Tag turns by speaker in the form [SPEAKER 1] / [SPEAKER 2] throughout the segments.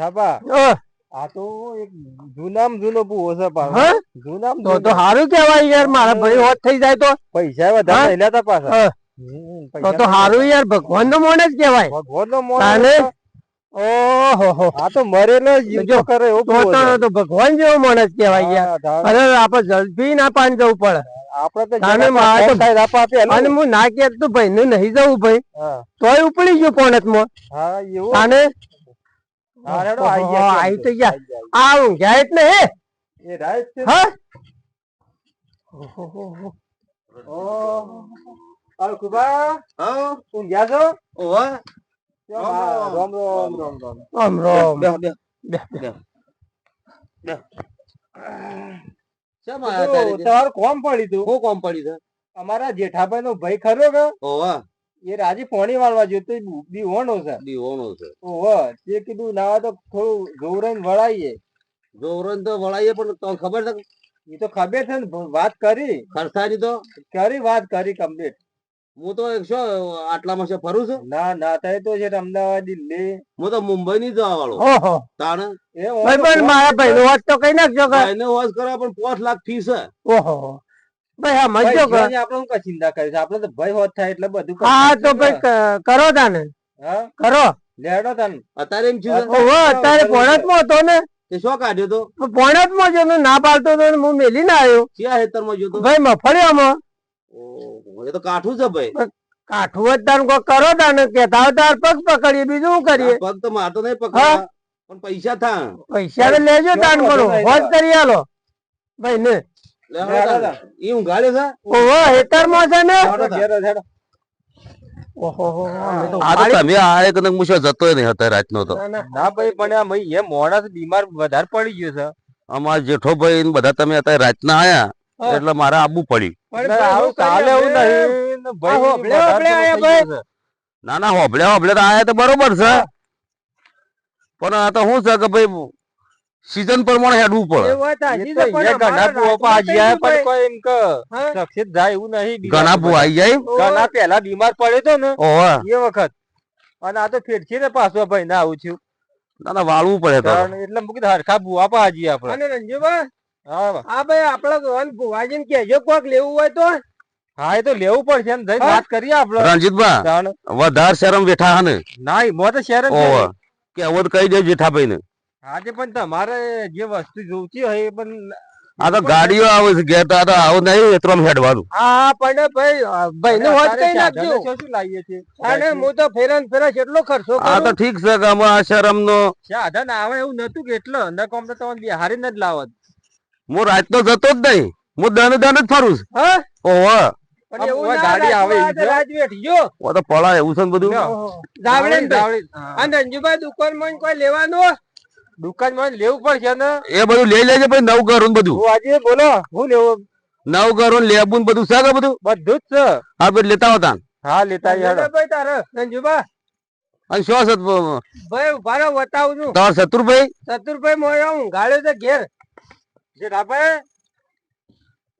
[SPEAKER 1] અ,
[SPEAKER 2] આ તો એક જૂનામ જૂનો પૂવો છે પાછો જૂનામ
[SPEAKER 1] તો તો સારું કેવાય યાર મારા ભાઈ હોત થઈ જાય તો.
[SPEAKER 2] પૈસા વધારે? નહીં લેતા પાછા.
[SPEAKER 1] તો તો સારું યાર ભગવાન નો મોણ જ કેવાય
[SPEAKER 2] ભગવાન નો મોણ
[SPEAKER 1] ઓહો.
[SPEAKER 2] આ તો મરેલો જીવ કરે એવો
[SPEAKER 1] તો તો ભગવાન જેવો મોણ જ કેવાય યાર. અરે આપણે જલ્દી ના પાન જવું પડે.
[SPEAKER 2] આપણે તો
[SPEAKER 1] તો-. હું ના કે તું ભાઈ નું નહીં જવું ભાઈ. તોય ઉપડી ગયું પોણતમાં
[SPEAKER 2] હા એવું?
[SPEAKER 1] ઓહો,
[SPEAKER 2] કેમ
[SPEAKER 1] તો ગયા. આ ઊંઘ્યા એટલે હે?
[SPEAKER 2] એ રાઈટ
[SPEAKER 1] હા?
[SPEAKER 2] ઓહો. કુબા.
[SPEAKER 3] હા?
[SPEAKER 2] ઊંઘ્યા છો?
[SPEAKER 3] ઓવા રામ, રામ.
[SPEAKER 2] રામ રામ રામ રામ.
[SPEAKER 1] આમ રામ.
[SPEAKER 3] બેહ બેહ
[SPEAKER 1] બે- બે.
[SPEAKER 3] શેમ
[SPEAKER 2] તો
[SPEAKER 3] આયા તારી જે?
[SPEAKER 2] તમારું કોમ પડ્યું તું.
[SPEAKER 3] કોમ પડી છે?
[SPEAKER 2] અમારા જેઠાભાઈ નો ભાઈ ખરો કે?
[SPEAKER 3] ઓવા
[SPEAKER 2] એ રાજી પોણી વાળવા જોતો તો હોણો છે.
[SPEAKER 3] દીવોનો છે.
[SPEAKER 2] ઓહો તે કીધું ના તો થોડું ગૌરાઈને વળાઈએ.
[SPEAKER 3] જોરન તો વળાઈએ પણ તો ખબર છે
[SPEAKER 2] એ તો ખબર છે ને વાત કરી.
[SPEAKER 3] ખરસાની તો?
[SPEAKER 2] કરી વાત કરી કમ્પ્લીટ
[SPEAKER 3] હું તો એક શું આટલામાં છે ફરું છું?
[SPEAKER 2] ના ના થાય તો છે અમદાવાદ દિલ્હી.
[SPEAKER 3] હું તો મુંબઈ ની જવા વાળો
[SPEAKER 1] ઓહો.
[SPEAKER 3] તાણ?
[SPEAKER 2] એ
[SPEAKER 1] પણ મારા ભાઈ નો વાત તો કઈ નાખજો ભાઈ
[SPEAKER 3] નો વાસ કરવા પણ પાંચ લાખ ફી છે.
[SPEAKER 1] ઓહો. ભાઈ હા મજો
[SPEAKER 2] આપણે હું કઈ ચિંતા કરી છે? આપણે તો ભય હોત થાય એટલે બધું
[SPEAKER 1] હા તો ભાઈ કરો તાને.
[SPEAKER 2] હા?
[SPEAKER 1] કરો.
[SPEAKER 2] લેડો તને.
[SPEAKER 3] અત્યારે એમ છું
[SPEAKER 1] ઓહો અત્યારે પોણતમાં હતો ને.
[SPEAKER 3] તે શું કાઢ્યો તો
[SPEAKER 1] પોણતમાં જો ના પાડતો તો હું મેલી ના આવ્યો.
[SPEAKER 3] ક્યાં હેતરમાં જોતો
[SPEAKER 1] ભાઈ મફળિયામાં.
[SPEAKER 3] ઓહો, એ તો કાઠું છે ભાઈ.
[SPEAKER 1] કાઠું જ તાન કોક કરો તાને કેતા હોય તાર પગ પકડીએ બીજું શું કરીએ?
[SPEAKER 3] પગ તો મારતો નહીં પકડ પણ પૈસા થા
[SPEAKER 1] પૈસા લેજો તાન કરો હોજ કરી આલો. ભાઈ ને.
[SPEAKER 3] ઈ ઊંઘાડે છે?
[SPEAKER 1] ઓહો હેતરમાં છે ને?
[SPEAKER 2] લેડો, લેડો, લેડો.
[SPEAKER 1] ઓહો હો, અમે તો
[SPEAKER 4] આ તો તમે આ એક મુશો જતો નહીં હતો રાતનો તો.
[SPEAKER 1] ના, ના.
[SPEAKER 2] ના ભાઈ પણ આ ભાઈ એ માણસ બીમાર વધારે પડી ગયો છે.
[SPEAKER 4] અમારા જેઠો ભાઈ ને બધા તમે અત્યારે રાતના આયા એટલે મારે આબુ પડ્યું
[SPEAKER 1] પણ
[SPEAKER 2] ના, એવું નહીં. ને
[SPEAKER 1] હોબળે હોબળે
[SPEAKER 4] તો આયા તો બરોબર છે. પણ આ તો શું છે કે ભાઈ સીઝન પ્રમાણે હેડવું પડે.
[SPEAKER 2] ઘણા
[SPEAKER 1] અમારા
[SPEAKER 2] ભૂવો
[SPEAKER 1] રાતમાં
[SPEAKER 2] પાજી આયા
[SPEAKER 1] થઈ
[SPEAKER 2] પણ કોઈ એમ કે
[SPEAKER 1] હા?
[SPEAKER 2] જાય એવું નહીં
[SPEAKER 4] ઘણા બુ આવી જાય?
[SPEAKER 2] ઘણા પેલા બીમાર પડ્યો તો ને એ વખત. અને આ તો ફેરથી ને પાછો ભાઈ ના આવું છું
[SPEAKER 4] ના ના વાળવું પડે તો.
[SPEAKER 2] એટલે મૂકી હરખા ભૂવા પાજી આપણે
[SPEAKER 1] અને રંજુભા
[SPEAKER 2] હા
[SPEAKER 1] આ ભાઈ આપડા ભુવાજી ભુવાજીને કેજો કોક લેવું હોય તો.
[SPEAKER 2] હા એ તો લેવું પડશે ને જઈને વાત કરીએ આપણે રણજીતભાઈ
[SPEAKER 4] વધારે શરમ બેઠા હા ને
[SPEAKER 2] ના મો તો શહેર
[SPEAKER 4] કેવો તો કહી દે જેઠાભાઈ ને
[SPEAKER 2] આજે પણ તમારે જે વસ્તુ જોતી હોય એ પણ
[SPEAKER 4] આ તો ગાડીઓ આવે છે ઘેર તો આ તો આવું નહીં એટલો હેડવાનું.
[SPEAKER 1] હા પણ ભાઈ ભાઈ નું હોત કઈ નાખજો.
[SPEAKER 2] શું લાવીએ છીએ?
[SPEAKER 1] અને હું તો ફેરન ફેરા કેટલો ખર્ચો
[SPEAKER 4] આ તો ઠીક છે કે અમે આ શરમ નો
[SPEAKER 2] સાધન આવે એવું નતું કે એટલે. અંદર કોમ તો તમને બિહારી જ લાવત.
[SPEAKER 4] હું રાતનો જતો જ નહીં. હું દન દન જ ફરું છું.
[SPEAKER 1] હા?
[SPEAKER 4] ઓહો.
[SPEAKER 1] પણ એવું
[SPEAKER 2] ગાડી આવે એવી
[SPEAKER 1] તો
[SPEAKER 2] છે?
[SPEAKER 1] રાજવેઠ ગયો
[SPEAKER 4] ઓ તો પળા એવું છે ને બધું.
[SPEAKER 1] ને. અને રંજુભાઈ દુકાનમાં કોઈ લેવાનું
[SPEAKER 2] દુકાનમાં લેવું પડશે ને?
[SPEAKER 4] એ બધું લઈ લેજે પછી નવ કરું બધું.
[SPEAKER 2] હું આજે બોલો હું લેવું?
[SPEAKER 4] નવ કરું લેબું બધું. છે કે બધું?
[SPEAKER 2] બધું જ છે.
[SPEAKER 4] હા ભાઈ લેતા હતા
[SPEAKER 2] હા લેતા
[SPEAKER 1] ભાઈ તારે સંજુબા
[SPEAKER 4] અને શું છે
[SPEAKER 1] ભાઈ ઊભા બતાવું છું.
[SPEAKER 4] તમારા શત્રુભાઈ?
[SPEAKER 1] ચતુરભાઈ મોય હું ગાળ્યો છે ઘેર.
[SPEAKER 2] જેઠાભાઈ?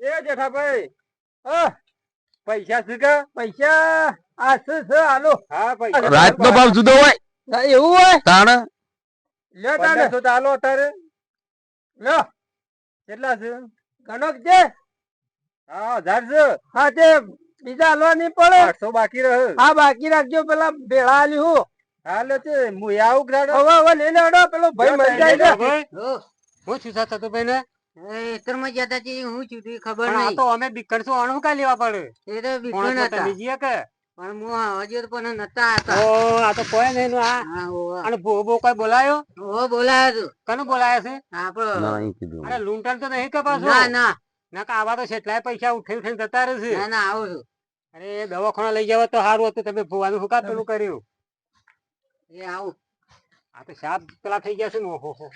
[SPEAKER 2] એ જેઠાભાઈ.
[SPEAKER 1] હા,
[SPEAKER 2] પૈસા શું કે
[SPEAKER 1] પૈસા આ શું છે? આલો
[SPEAKER 2] હા પૈસા.
[SPEAKER 4] રાતનો ભાવ જુદો હોય.
[SPEAKER 1] એવું હોય?
[SPEAKER 4] તાણ?
[SPEAKER 1] લ્યો તાને
[SPEAKER 2] તો હાલો અત્યારે.
[SPEAKER 1] લ્યો
[SPEAKER 2] કેટલા છે?
[SPEAKER 1] ગણક છે?
[SPEAKER 2] હા હજાર છે.
[SPEAKER 1] હા તે બીજા હાલવા નહીં પડે.
[SPEAKER 2] આઠસો બાકી રહે.
[SPEAKER 1] હા બાકી રાખજો. પેલા ભેળા આલી હું.
[SPEAKER 2] હાલે તે હું આવું ગ્રાડો
[SPEAKER 1] હવે હવે લઈને અડો પેલો ભાઈ મરી જાય છે
[SPEAKER 2] હું છું થતો ભાઈ ને
[SPEAKER 5] ખેતરમાં જતા હું છું તે ખબર નહીં.
[SPEAKER 2] તો અમે બીકણ શું અણુ કા લેવા પડે?
[SPEAKER 5] એ તો બીકણ હતા.
[SPEAKER 2] તમે કે
[SPEAKER 5] પણ હું હજી પણ નતા હતા
[SPEAKER 2] ઓ આ તો કોઈ નહીં આ. અને ભૂ ભૂ કોઈ બોલાયો?
[SPEAKER 5] હોવે, બોલાયો તું.
[SPEAKER 2] કનું બોલાયા છે?
[SPEAKER 5] આપણો
[SPEAKER 4] ના કીધું
[SPEAKER 2] અરે લૂંટણ તો નહીં કે
[SPEAKER 5] ના ના.
[SPEAKER 2] ના આવા તો કેટલાય પૈસા ઉઠી ઉઠીને જતા રહેશે.
[SPEAKER 5] ના ના આવું છું.
[SPEAKER 2] અરે દવાખાના લઈ જાવ તો સારું હતું. તમે ભૂવાનું શું કા પેલું કર્યું?
[SPEAKER 5] એ આવું.
[SPEAKER 2] આ તો સાપ પેલા થઈ ગયા છે ને ઓહો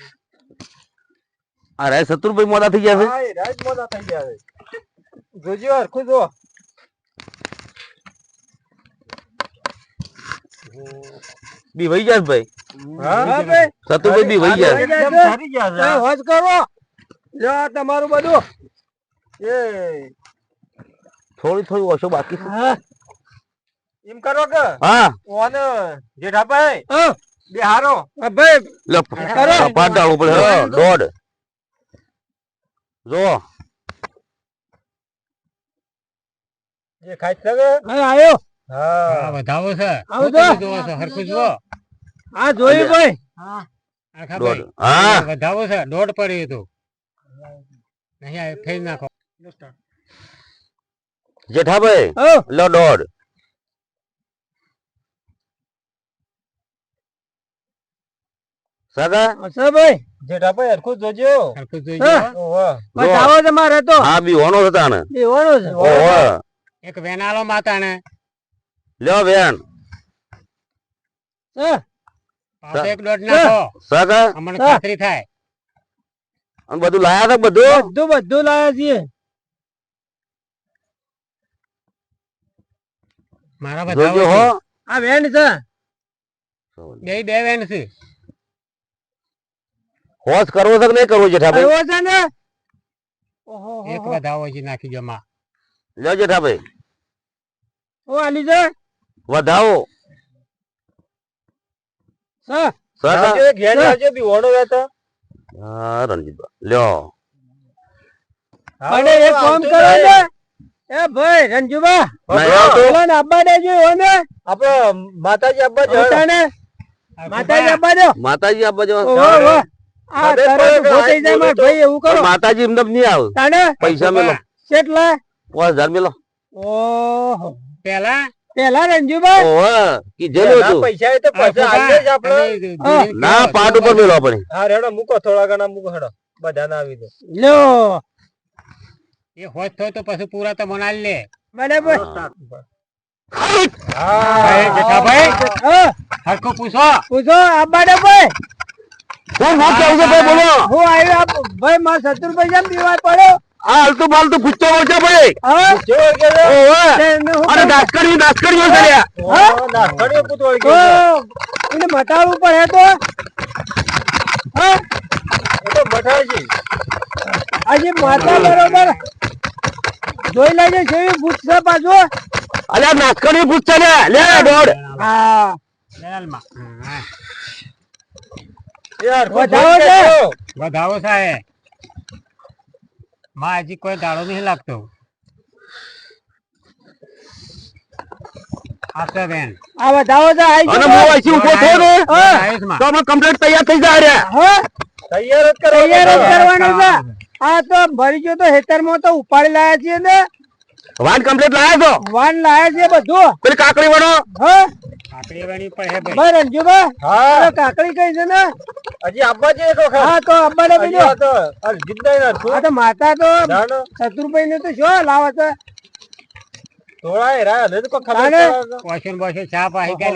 [SPEAKER 4] આ રાય શત્રુભાઈ મોડા થઈ ગયા છે?
[SPEAKER 2] હા એ થઈ ગયા છે. જોજો હરખું જો.
[SPEAKER 4] બી વહી ગયા ભાઈ?
[SPEAKER 2] હા
[SPEAKER 1] ભાઈ.
[SPEAKER 4] બી વહી
[SPEAKER 1] હોજ કરો. લ્યો આ તમારું બધું.
[SPEAKER 2] એ.
[SPEAKER 4] થોડી થોડી ઓછો બાકી છે.
[SPEAKER 2] એમ કરો કે?
[SPEAKER 4] હા.
[SPEAKER 2] ઓને જેઠાભાઈ
[SPEAKER 1] હા,
[SPEAKER 2] બિહારો
[SPEAKER 1] ભાઈ.
[SPEAKER 4] લે કરો. ડાળવું પડે. દોડ. જો.
[SPEAKER 2] જે ખાઈ શકે?
[SPEAKER 1] હા આયો.
[SPEAKER 2] હા.
[SPEAKER 5] વધાવો છે.
[SPEAKER 1] આવું
[SPEAKER 5] જોવો છો? હરખું જુઓ.
[SPEAKER 1] હા જોયું ભાઈ.
[SPEAKER 5] આખા ભાઈ.
[SPEAKER 4] હા.
[SPEAKER 5] વધાવો છે. દોઢ પડ્યું હતું. નહીં ફેર નાખો.
[SPEAKER 4] જેઠાભાઈ લો દોઢ. સગા?
[SPEAKER 1] હશે ભાઈ.
[SPEAKER 2] જેઠાભાઈ હરખું જોજો.
[SPEAKER 5] હરખું
[SPEAKER 1] હા.
[SPEAKER 5] જોઈ
[SPEAKER 2] ઓહો.
[SPEAKER 1] તમારે તો.
[SPEAKER 4] હા બી હતા ને
[SPEAKER 1] છે.
[SPEAKER 4] ઓહો.
[SPEAKER 5] એક વેનાલો માતાને
[SPEAKER 4] લ્યો બેન.
[SPEAKER 5] એક દોઢ નાખો. અમને ખાતરી થાય.
[SPEAKER 4] અને બધું લાયા હતા બધું?
[SPEAKER 1] બધું બધું લાયા છીએ.
[SPEAKER 5] મારા
[SPEAKER 4] જોજો હો.
[SPEAKER 1] આ વેણ છે.
[SPEAKER 5] બે બે વેન છે.
[SPEAKER 4] હોશ કરવો છે કે નહીં કરવો જેઠાભાઈ?
[SPEAKER 1] છે ને?
[SPEAKER 5] એક વધાવો છે નાખી જમા માં.
[SPEAKER 4] લ્યો જેઠાભાઈ.
[SPEAKER 1] ઓ આલી છે
[SPEAKER 4] વધાવો.
[SPEAKER 1] હા.
[SPEAKER 4] સગા
[SPEAKER 2] આવજો, ઘેર આવજો બિહોણો રહેતો
[SPEAKER 4] હા રણજીતભાઈ. લ્યો.
[SPEAKER 1] એક કામ કરો ને. એ ભાઈ રંજુબા આબા દેજો
[SPEAKER 2] માતાજી અબ્બા
[SPEAKER 1] જો. માતાજી આબા દો
[SPEAKER 4] માતાજી આ બાજુ
[SPEAKER 1] ઓહો ઓહો. આ
[SPEAKER 2] હવે
[SPEAKER 1] તરત
[SPEAKER 2] કોઈ
[SPEAKER 1] ઊભો થઈ જાય માર ભાઈ એવું કરો.
[SPEAKER 4] માતાજી એમને નહીં આવે.
[SPEAKER 1] તાને
[SPEAKER 4] પૈસા મેલો.
[SPEAKER 1] કેટલા?
[SPEAKER 4] પાંચ હજાર મેલો.
[SPEAKER 1] ઓહો.
[SPEAKER 5] પેલા
[SPEAKER 1] પેલા રંજુભાઈ?
[SPEAKER 4] ઓહો કીધેલું હતું.
[SPEAKER 2] પૈસા એ તો પછી આવી જ
[SPEAKER 1] આપણે.
[SPEAKER 4] ના પાટ ઉપર મેલો આપણે.
[SPEAKER 2] હા રેડો મૂકો થોડા ઘણા મૂકો હેડો. બધા ના આવી દો.
[SPEAKER 1] લ્યો
[SPEAKER 5] એ હોત થાય તો પછી પૂરા તો મનાલી લે.
[SPEAKER 1] બરાબર
[SPEAKER 5] ભાઈ જેઠાભાઈ
[SPEAKER 1] હા.
[SPEAKER 5] પૂછો.
[SPEAKER 1] પૂછો આબા દો ભાઈ.
[SPEAKER 4] હું વાત કહું છું ભાઈ બોલો.
[SPEAKER 1] હું આવ્યો ભાઈ માર સત્તર પૈસા પીવા પડ્યો.
[SPEAKER 4] આ હાલતું બાલતું પૂછતો બોલતો ભાઈ.
[SPEAKER 1] હા?
[SPEAKER 2] જો કે છે?
[SPEAKER 4] અને
[SPEAKER 1] કરું?
[SPEAKER 4] દાસકડી દાસકડી માં કર્યા
[SPEAKER 2] ઓહો, નાખડીઓ પૂત વળી
[SPEAKER 1] તો
[SPEAKER 2] ગયો છે.
[SPEAKER 1] એને મટાડવું પડે તો? હા?
[SPEAKER 2] તો મઠાજી
[SPEAKER 1] આજે માતા બરોબર જોઈ લેજે છે પાછો.
[SPEAKER 4] અલે નાસકડી પૂછશે ને લે દોડ.
[SPEAKER 1] હા.
[SPEAKER 5] લેલમાં.
[SPEAKER 2] યાર
[SPEAKER 1] વધાવો છે.
[SPEAKER 5] વધાવો થાય માં હજી કોઈ ગાળો નહીં લાગતો. આશે બેન.
[SPEAKER 1] આ બતાવો તો આઈ
[SPEAKER 4] અને હું અહીંથી ઊભો થયો ને?
[SPEAKER 1] હા.
[SPEAKER 4] તો અમે કમ્પ્લીટ તૈયાર થઈ જાય રહ્યા.
[SPEAKER 1] હા.
[SPEAKER 2] તૈયાર જ કરો
[SPEAKER 1] તૈયાર જ કરવાનું છે. આ તો ભરી ગયો તો હેતરમાં તો ઉપાડી લાયા છે ને.
[SPEAKER 4] વાન કમ્પ્લીટ લાયા છો?
[SPEAKER 1] વાન લાયા છે બધું.
[SPEAKER 4] પેલી કાકડી
[SPEAKER 1] હા.
[SPEAKER 5] કાકડી વેણી પર હે ભાઈ
[SPEAKER 2] હા.
[SPEAKER 1] કાકડી કઈ છે ને?
[SPEAKER 2] હજી આપવા જઈએ તો.
[SPEAKER 1] હા તો
[SPEAKER 2] હજી
[SPEAKER 1] બીજો.
[SPEAKER 2] તો અરજીતભાઈ ના.
[SPEAKER 1] આ તો માતા તો શત્રુભાઈ ને. તો શું લાવે છે
[SPEAKER 2] થોડા રહ્યા, હજી તો ખબર.
[SPEAKER 5] ચા પાહી છે.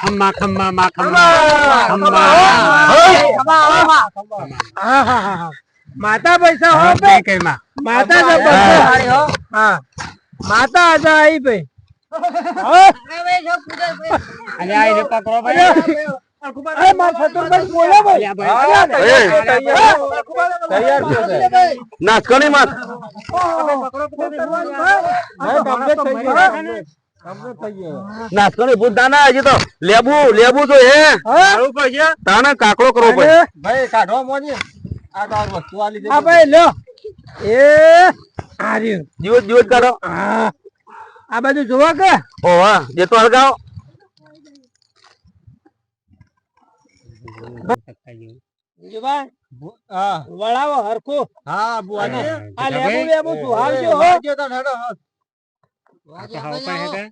[SPEAKER 5] ખમ્મા ખમ્મા માં ખમ્મા ખમ્મા
[SPEAKER 1] હા હા માતા પૈસા હો માતા જ પૈસા હા. માતા હતા આઈ ભાઈ.
[SPEAKER 4] નાસકડી માં
[SPEAKER 2] હા, complete થઈ ગયું. Complete થઈ ગયું.
[SPEAKER 4] નાસકડી ભૂત દાના હજી તો. લેબુ લેબુ તો હે. તાને કાકડો કરવો પડે.
[SPEAKER 2] ભાઈ કાઢવા મોજી. આ તો વસ્તુ આલી
[SPEAKER 1] ભાઈ લ્યો. એ આર્યું.
[SPEAKER 4] દિવસ દિવસ કાઢો.
[SPEAKER 1] હા. આ બાજુ જોવા કે?
[SPEAKER 4] જે તો હળગાવો
[SPEAKER 2] હા.
[SPEAKER 1] વળાવો હરખું.
[SPEAKER 2] હા બુઆજી
[SPEAKER 1] આ લેબુ લેબુ સુહાવજો હો.
[SPEAKER 2] આવજો તો હા.
[SPEAKER 5] હાવ હે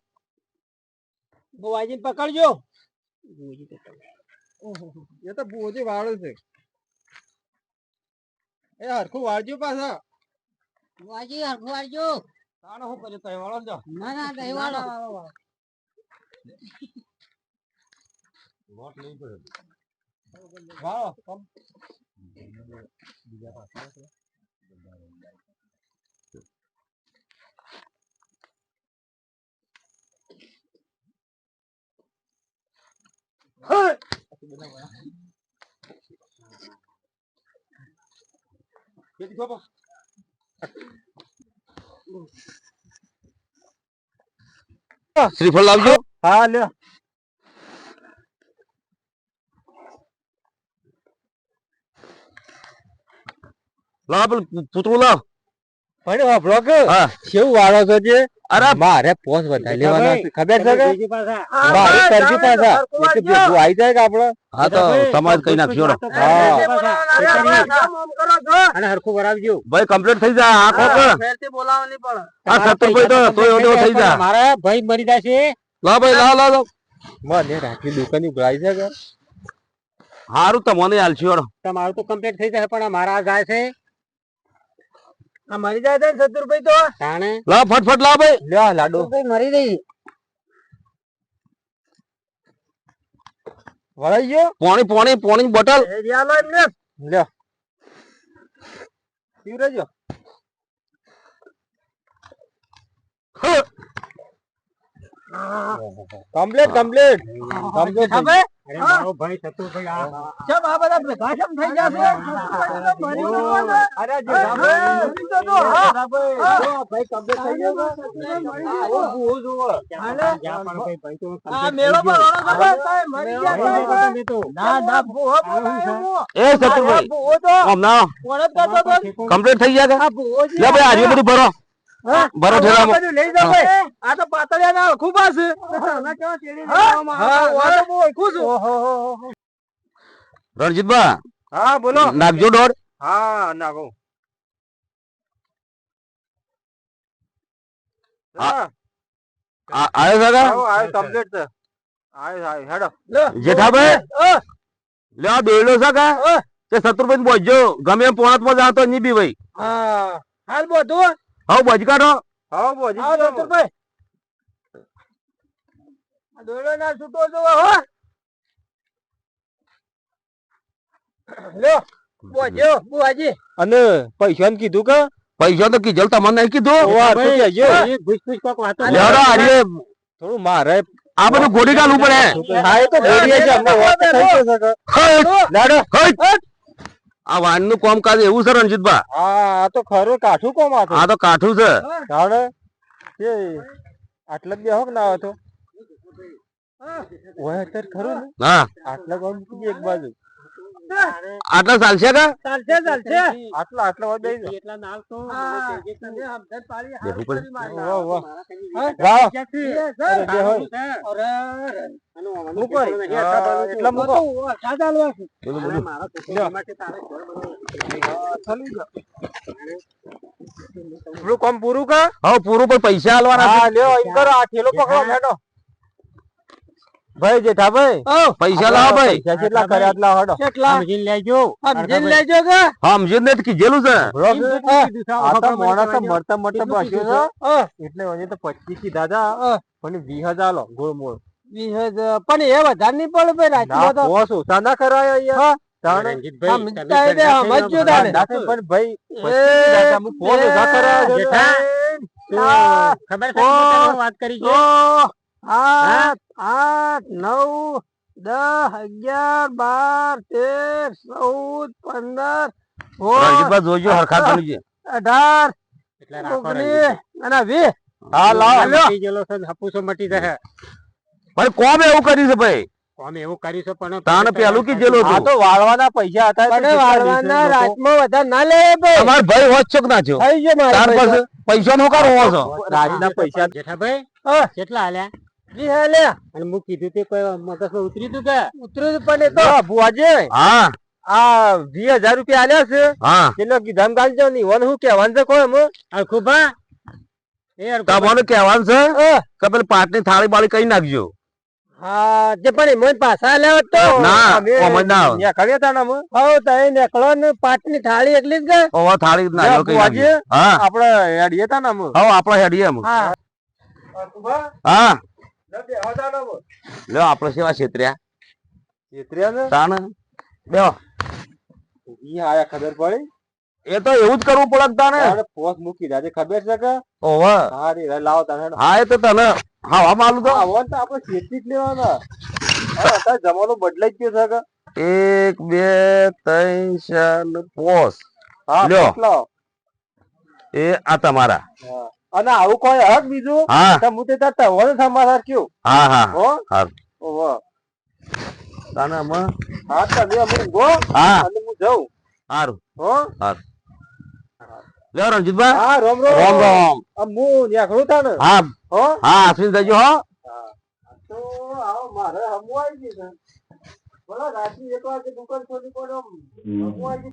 [SPEAKER 2] એ તો બુઆજી વાળું છે. એ હરખું વાળજો પાછા.
[SPEAKER 5] હરખું વાળજો.
[SPEAKER 2] તાણો શું કર્યું? તઈ વાળો જો.
[SPEAKER 5] ના ના તઈ વાળો.
[SPEAKER 2] વાળો. વોટ લઈ પડે વાળો કમ બીજા પાસે Hey! Get.
[SPEAKER 4] શ્રીફળ લાવજો.
[SPEAKER 2] હા લ્યો.
[SPEAKER 4] લાવ પૂતળું લાવ.
[SPEAKER 2] પણ વાપરો કે કેવું વાળો છો? જે
[SPEAKER 4] અરે
[SPEAKER 2] મારે પોસ વધારે લેવાના છે. ખબર છે કે? મારે કરજી પાછા એટલે ભેગું આઈ જાય કે આપડે
[SPEAKER 4] હા તો સમાજ કઈ નાખજો રો.
[SPEAKER 5] અને હરખું ભરાવજો
[SPEAKER 4] ભાઈ કમ્પ્લીટ થઈ જાય આ કોક. આ સત્તર ભાઈ તો તોય ઓછો થઈ જાય
[SPEAKER 5] મારા ભાઈ મરી જશે.
[SPEAKER 4] લા ભાઈ લા લા
[SPEAKER 2] મને રાખી દુકાનની ભરાઈ છે કે?
[SPEAKER 4] હારું તમને હાલ હેડો.
[SPEAKER 5] તમારું તો કમ્પ્લીટ થઈ જાય પણ મારા આ જાય છે.
[SPEAKER 1] મરી જાય છે ને સતુરભાઈ તો
[SPEAKER 5] તાણે?
[SPEAKER 4] લાવ ફટફટ લાવ ભાઈ.
[SPEAKER 2] લ્યો લાડુ.
[SPEAKER 1] મરી રહી.
[SPEAKER 2] વળાઈ ગયો?
[SPEAKER 4] પોણી પોણી પોણી બોટલ.
[SPEAKER 1] એ રહ્યા લો એમને.
[SPEAKER 2] લ્યો. પીવરાજો કમ્પ્લીટ કમ્પ્લીટ. કમ્પ્લીટ
[SPEAKER 1] હવે
[SPEAKER 5] અરે મારો ભાઈ સતુરભાઈ આ
[SPEAKER 1] ચમ આ બધા ભેગા કેમ થઈ જશે મરી જવાનો.
[SPEAKER 2] અરે
[SPEAKER 1] હા, મરી જતો, હા.
[SPEAKER 2] ભાઈ કમ્પ્લીટ થઈ ગયો
[SPEAKER 5] જ્યાં પણ કોઈ ભાઈ તો
[SPEAKER 1] આ મેળો પર ઓળો ખબર સાહેબ, મરી ગયા સાહેબ.
[SPEAKER 5] તમે તો.
[SPEAKER 1] ના ના ભૂવો
[SPEAKER 4] એ સતુરભાઈ
[SPEAKER 1] આ ભૂવો તો.
[SPEAKER 4] આમ ના
[SPEAKER 1] કરતો હતો.
[SPEAKER 4] કમ્પ્લીટ થઈ ગયા કે?
[SPEAKER 1] ભૂવો
[SPEAKER 4] લે ભાઈ આજે બધું ભરો? ભરો
[SPEAKER 1] આ લઈ જાઓ આ તો પાતળિયા ના ખૂબ હશે. હા? છું.
[SPEAKER 4] રણજીતભા
[SPEAKER 2] બોલો.
[SPEAKER 4] નાખજો દોડ.
[SPEAKER 2] હા નાખો
[SPEAKER 4] હા. દાદા આવ્યો?
[SPEAKER 2] કમ્પ્લીટ છે હેડો.
[SPEAKER 4] જેઠાભાઈ લે આ બેડો છે કા? તે સતુરભાઈ બોલજો ગમે પોણાતમાં જાતો નહીં બી ભાઈ.
[SPEAKER 1] હા. હાલ બધું
[SPEAKER 4] હવે બોજી કાઢો.
[SPEAKER 2] હા બોજી.
[SPEAKER 1] આવો સતુરભાઈ. આ દોડો ના છૂટો જો હો. લ્યો બોજો બોજી
[SPEAKER 2] અને પૈસા ને કીધું કે?
[SPEAKER 4] પૈસા તો કીધેલ તમને કીધું.
[SPEAKER 2] થોડું મારે
[SPEAKER 4] આ બધું ગોડી ગાલ ઉપર
[SPEAKER 2] હે હા એ તો ગોડી છે
[SPEAKER 4] આ વાનનું કામકાજ એવું છે રણજીતભા?
[SPEAKER 2] હા આ તો ખરું કાઠું કોમ આ તો.
[SPEAKER 4] આ તો કાઠું છે.
[SPEAKER 2] જાણે કે આટલા બે હોક ના આવે તો? ઓય અત્યારે ખરું ને?
[SPEAKER 4] હા.
[SPEAKER 2] આટલા કોમ એક બાજુ?
[SPEAKER 4] આટલા ચાલશે કે
[SPEAKER 1] ચાલશે ચાલશે
[SPEAKER 2] આટલા આટલા વાગે
[SPEAKER 5] એટલા નાલ તો.
[SPEAKER 2] વાહ, વાહ.
[SPEAKER 1] હા?
[SPEAKER 2] રાવ.
[SPEAKER 1] ક્યાંથી?
[SPEAKER 2] અરે બેહો.
[SPEAKER 1] અરે, અરે.
[SPEAKER 2] મૂકો. હા, એટલા મૂકો.
[SPEAKER 5] મારા છોકરા માટે તારે ઘર
[SPEAKER 2] કામ પૂરું કર
[SPEAKER 4] હા પૂરું પણ પૈસા આલવાના
[SPEAKER 2] લ્યો એમ કરો આ થેલો પકડો હેડો ભાઈ જેઠાભાઈ
[SPEAKER 4] પૈસા લાવો ભાઈ.
[SPEAKER 2] પૈસા કેટલા કર્યા એટલા હડો?
[SPEAKER 1] કેટલા?
[SPEAKER 5] સમજીને લેજો.
[SPEAKER 1] સમજીને લેજો કે?
[SPEAKER 4] હા સમજી ને કીધેલું છે.
[SPEAKER 2] આ તો મોણા તો મરતા
[SPEAKER 5] મરતા
[SPEAKER 2] બસ્યો છે. એટલે ઓજે તો 25 થી દાદા પણ વીસ હજાર લો ગોળ મોળ.
[SPEAKER 1] 20000 પણ એ વધારે નહીં પડે ભાઈ
[SPEAKER 2] ના
[SPEAKER 1] તો.
[SPEAKER 2] પોસ ઓછા. ના કરાયો યાર
[SPEAKER 5] ખબર વાત કરી છે?
[SPEAKER 1] આઠ નવ દસ અગિયાર બાર તેર ચૌદ પંદર
[SPEAKER 4] જોજો હરખા
[SPEAKER 1] અઢાર ઓગણીસ અને વીસ.
[SPEAKER 2] હા લાવ.
[SPEAKER 5] ગયેલો છે હપુસો મટી જશે.
[SPEAKER 4] ભાઈ કોમ એવું કર્યું છે ભાઈ?
[SPEAKER 5] અમે એવું કર્યું છે પણ
[SPEAKER 4] તાને પેલું
[SPEAKER 2] આ તો વાળવાના પૈસા હતા
[SPEAKER 1] પણ વાળવાના રાતમાં વધારે ના લે ભાઈ.
[SPEAKER 4] તમારો ભાઈ હોત છો ના છો
[SPEAKER 1] થઈ ગયો મારા
[SPEAKER 4] પૈસા. નો હોવો
[SPEAKER 2] રાજના પૈસા
[SPEAKER 5] જેઠાભાઈ
[SPEAKER 1] હા.
[SPEAKER 5] કેટલા હાલ્યા
[SPEAKER 1] લે
[SPEAKER 5] અને હું કીધું તે કોઈ મગજમાં ઉતરી તું કે?
[SPEAKER 1] ઉતર્યું પણ એ તો.
[SPEAKER 2] તો
[SPEAKER 4] હા.
[SPEAKER 2] આ વીસ હજાર રૂપિયા આલ્યા છે.
[SPEAKER 4] હા.
[SPEAKER 2] કેટલો કીધા? ગાલજો નહીં. વન શું કહેવાનું છે કોઈ એમ?
[SPEAKER 5] અરખુભા એ
[SPEAKER 4] તમારું કહેવાનું છે? કે પેલી પાટની થાળી બાળી કઈ નાખજો.
[SPEAKER 1] હા જે પણ એમાં પાછા લે તો.
[SPEAKER 4] ના,
[SPEAKER 2] અમે
[SPEAKER 4] ના આવે.
[SPEAKER 2] ત્યાં કર્યા તા ને અમે.
[SPEAKER 1] હવ તઈ નીકળો ને પાટની થાળી એકલી જ ગઈ
[SPEAKER 4] ઓવા થાળી નાખ્યો કઈ હા.
[SPEAKER 2] આપણે હેડીએ તા ને અમે.
[SPEAKER 4] હવે આપણે હેડીએ
[SPEAKER 1] હા.
[SPEAKER 4] હા. લ્યો આપણે સેવા છેતર્યા?
[SPEAKER 2] છેતર્યા ને?
[SPEAKER 4] તાને બેહો.
[SPEAKER 2] ઈ આયા ખબર પડી?
[SPEAKER 4] એ તો એવું જ કરવું પડે તાને
[SPEAKER 2] પોસ મૂકી દાજે ખબર છે કે?
[SPEAKER 4] ઓવા
[SPEAKER 2] હા રે લાવો તાને
[SPEAKER 4] હા એ તો તને હા માલું તો.
[SPEAKER 2] આ વન તો આપણે છેતી જ લેવાના. હવે અત્યારે જમાનો બદલાઈ ગયો છે કે?
[SPEAKER 4] એક બે ત્રણ ચાર પોસ.
[SPEAKER 2] હા
[SPEAKER 4] લ્યો. એ આ તમારા.
[SPEAKER 2] હા. અને આવું કોઈ હક બીજું? તો હું તે તાર તવાનો સમાચાર કયો
[SPEAKER 4] હા હા.
[SPEAKER 2] હો?
[SPEAKER 4] હારું.
[SPEAKER 2] ઓહો.
[SPEAKER 4] તાને અમે
[SPEAKER 2] હા તમે અમે ગો
[SPEAKER 4] હા.
[SPEAKER 2] અને હું જાઉં.
[SPEAKER 4] હારું.
[SPEAKER 2] હો?
[SPEAKER 4] લે રણજીતભાઈ.
[SPEAKER 2] હા રોમ રોમ.
[SPEAKER 4] રામ રામ.
[SPEAKER 2] આમ હું નીકળું તા ને
[SPEAKER 4] હા.
[SPEAKER 2] હો?
[SPEAKER 4] હા આશ્વિન જજો હો.
[SPEAKER 2] તો આવો મારે હમું આવી ગઈ છે. બોલો રાત્રી એક વાગે દુકાન ખોલી પડો. હમું